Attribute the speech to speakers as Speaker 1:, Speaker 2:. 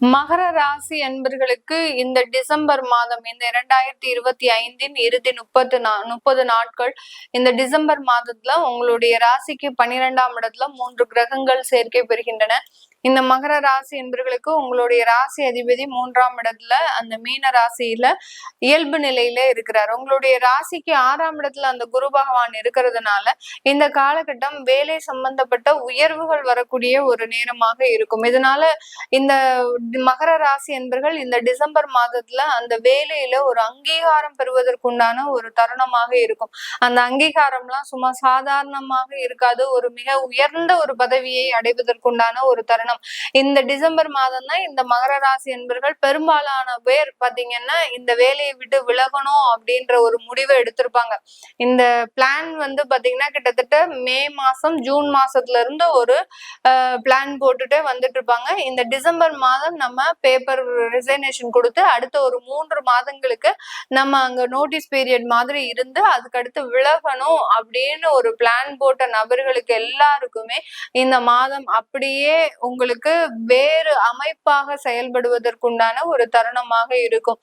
Speaker 1: மகர ராசி அன்பர்களுக்கு இந்த டிசம்பர் மாதம் இந்த இரண்டாயிரத்தி இருபத்தி ஐந்தின் இறுதி முப்பத்து நா முப்பது நாட்கள் இந்த டிசம்பர் மாதத்துல உங்களுடைய ராசிக்கு பன்னிரெண்டாம் இடத்துல மூன்று கிரகங்கள் சேர்க்கை பெறுகின்றன. இந்த மகர ராசி என்பர்களுக்கு உங்களுடைய ராசி அதிபதி மூன்றாம் இடத்துல அந்த மீன ராசியில இயல்பு நிலையில இருக்கிறார். உங்களுடைய ராசிக்கு ஆறாம் இடத்துல அந்த குரு பகவான் இருக்கிறதுனால இந்த காலகட்டம் வேலை சம்பந்தப்பட்ட உயர்வுகள் வரக்கூடிய ஒரு நேரமாக இருக்கும். இதனால இந்த மகர ராசி என்பர்கள் இந்த டிசம்பர் மாதத்துல அந்த வேலையில ஒரு அங்கீகாரம் பெறுவதற்குண்டான ஒரு தருணமாக இருக்கும். அந்த அங்கீகாரம்லாம் சும்மா சாதாரணமாக இருக்காது. ஒரு மிக உயர்ந்த ஒரு பதவியை அடைவதற்குண்டான ஒரு தருணம் இந்த டிசம்பர் மாதம் தான் இந்த மகர ராசி என்பர்கள் பெரும்பாலான பேர் பாத்தீங்கன்னா இந்த வேலையை விட்டு விலகணும் அப்படின்ற ஒரு முடிவை எடுத்திருப்பாங்க. இந்த பிளான் வந்து பாத்தீங்கன்னா கிட்டத்தட்ட மே மாசம் ஜூன் மாசத்துல இருந்து ஒரு பிளான் போட்டுட்டே வந்துட்டு இருப்பாங்க இந்த டிசம்பர் மாதம் நம்ம பேப்பர் ரிசைனேஷன் கொடுத்து அடுத்த ஒரு மூன்று மாதங்களுக்கு நம்ம அங்க நோட்டீஸ் பீரியட் மாதிரி இருந்து அதுக்கடுத்து விலகணும் அப்படின்னு ஒரு பிளான் போட்ட நபர்களுக்கு எல்லாருக்குமே இந்த மாதம் அப்படியே உங்களுக்கு வேறு அமைப்பாக செயல்படுவதற்குண்டான ஒரு தருணமாக இருக்கும்.